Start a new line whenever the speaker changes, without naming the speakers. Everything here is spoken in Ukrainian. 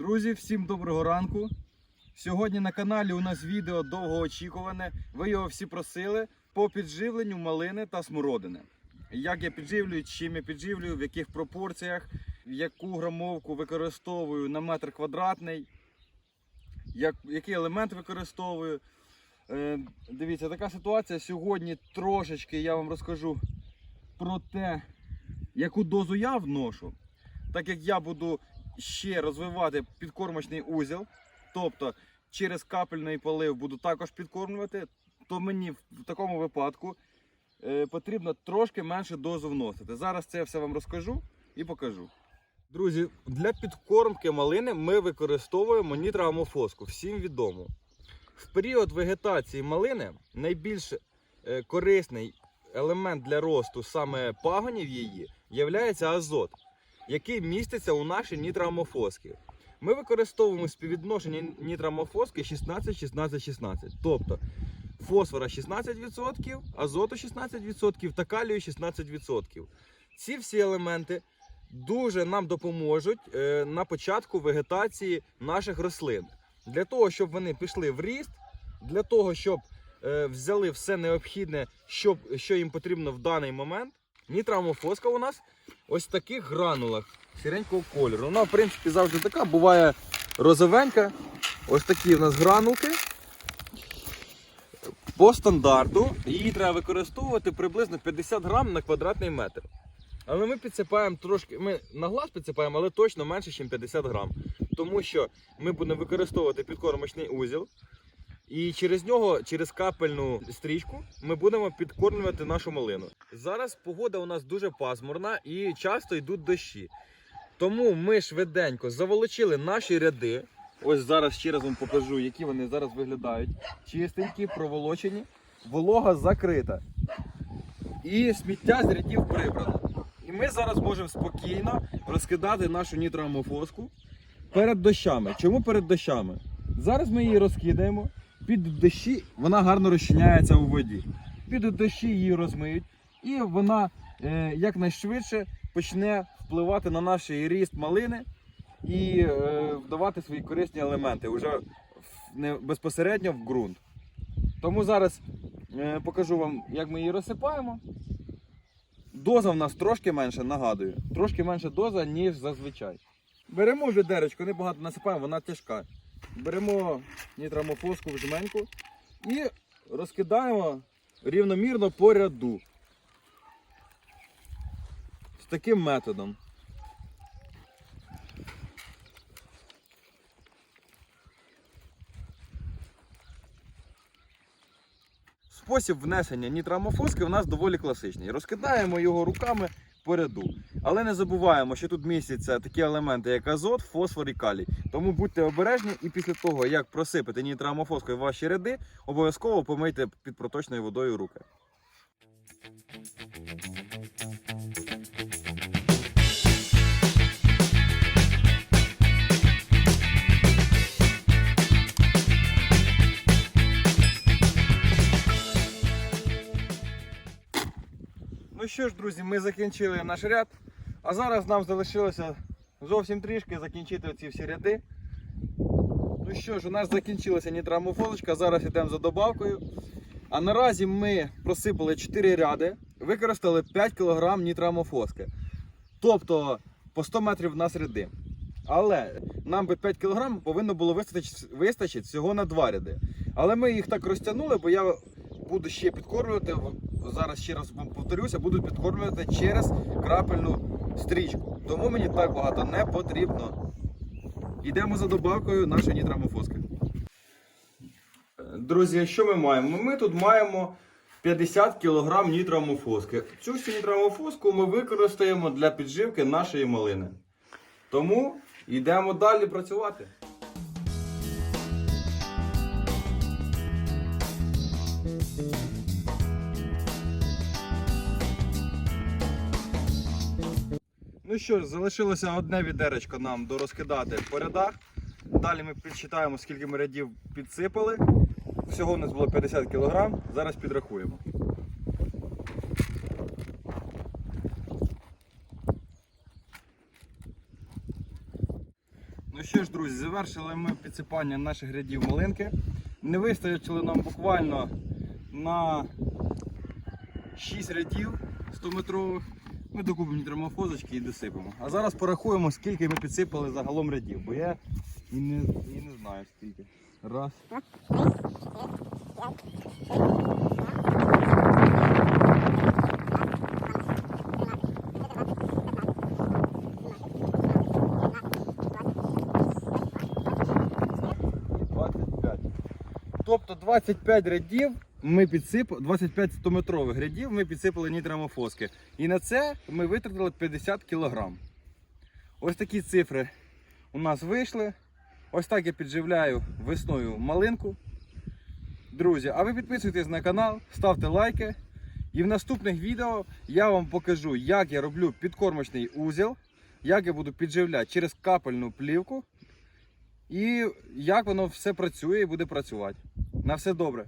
Друзі, всім доброго ранку. Сьогодні на каналі у нас відео довгоочікуване. Ви його всі просили по підживленню малини та смородини. Як я підживлюю, чим я підживлюю, в яких пропорціях, яку грамовку використовую на метр квадратний, як, який елемент використовую. Е, дивіться, така ситуація. Сьогодні трошечки я вам розкажу про те, яку дозу я вношу. Так як я буду ще розвивати підкормочний узіл, тобто через капельний полив буду також підкормлювати, то мені в такому випадку е, потрібно трошки менше дозу вносити. Зараз це я все вам розкажу і покажу. Друзі, для підкормки малини ми використовуємо нітроамофоску, всім відомо. В період вегетації малини найбільш е, корисний елемент для росту саме пагонів її є азот, який міститься у нашій нітроамофоскі. Ми використовуємо співвідношення нітроамофоски 16-16-16. Тобто фосфора 16%, азоту 16% та калію 16%. Ці всі елементи дуже нам допоможуть е, на початку вегетації наших рослин. Для того, щоб вони пішли в ріст, для того, щоб е, взяли все необхідне, що їм потрібно в даний момент. Нітроамофоска у нас ось таких гранулах сіренького кольору. Вона, в принципі, завжди така, буває розовенька. Ось такі в нас гранулки. По стандарту її треба використовувати приблизно 50 грам на квадратний метр. Але ми підсипаємо трошки, ми на глаз підсипаємо, але точно менше, ніж 50 грам. Тому що ми будемо використовувати підкормочний узіл. І через нього, через капельну стрічку, ми будемо підкормлювати нашу малину. Зараз погода у нас дуже пасмурна і часто йдуть дощі. Тому ми швиденько заволочили наші ряди. Ось зараз ще раз вам покажу, які вони зараз виглядають. Чистенькі, проволочені, волога закрита. І сміття з рядів прибрано. І ми зараз можемо спокійно розкидати нашу нітроамофоску перед дощами. Чому перед дощами? Зараз ми її розкидаємо. Під дощі вона гарно розчиняється у воді. Під дощі її розмиють, і вона е, якнайшвидше почне впливати на наш ріст малини і е, вдавати свої корисні елементи вже в- не, безпосередньо в ґрунт. Тому зараз е, покажу вам, як ми її розсипаємо. Доза в нас трошки менша, нагадую, трошки менша доза, ніж зазвичай. Беремо вже відеречко, небагато насипаємо, вона тяжка. Беремо нітрамофоску в жменьку і розкидаємо рівномірно по ряду. З таким методом. Спосіб внесення нітрамофоски у нас доволі класичний. Розкидаємо його руками по ряду. Але не забуваємо, що тут містяться такі елементи, як азот, фосфор і калій. Тому будьте обережні і після того, як просипати нітрамофоскою ваші ряди, обов'язково помийте під проточною водою руки. Ну що ж, друзі, ми закінчили наш ряд. А зараз нам залишилося зовсім трішки закінчити ці всі ряди. Ну що ж, у нас закінчилася нітрамофосочка, зараз йдемо за добавкою. А наразі ми просипали 4 ряди, використали 5 кг нітрамофоски. Тобто по 100 метрів в нас ряди. Але нам би 5 кг повинно було вистачити, вистачити всього на 2 ряди. Але ми їх так розтягнули, бо я буду ще підкормлювати. Зараз ще раз повторюся, буду підкормлювати через крапельну стрічку. Тому мені так багато не потрібно. Йдемо за добавкою нашої нітрамофоски. Друзі, що ми маємо? Ми тут маємо 50 кг нітрамофоски. Цю всю нітрамофоску ми використаємо для підживки нашої малини. Тому йдемо далі працювати. Ну що ж, залишилося одне відеречко нам дорозкидати по рядах. Далі ми підсчитаємо, скільки ми рядів підсипали. Всього у нас було 50 кг. Зараз підрахуємо. Ну що ж, друзі, завершили ми підсипання наших рядів малинки. Не вистачило нам буквально на 6 рядів 100-метрових. Ми докупимо нітромофозочки і досипемо. А зараз порахуємо, скільки ми підсипали загалом рядів, бо я і не, і не знаю скільки. Раз. і 25. Тобто 25 рядів ми підсипали, 25 100-метрових рядів ми підсипали нітрамофоски. І на це ми витратили 50 кг. Ось такі цифри у нас вийшли. Ось так я підживляю весною малинку. Друзі, а ви підписуйтесь на канал, ставте лайки. І в наступних відео я вам покажу, як я роблю підкормочний узіл, як я буду підживляти через капельну плівку і як воно все працює і буде працювати. На все добре.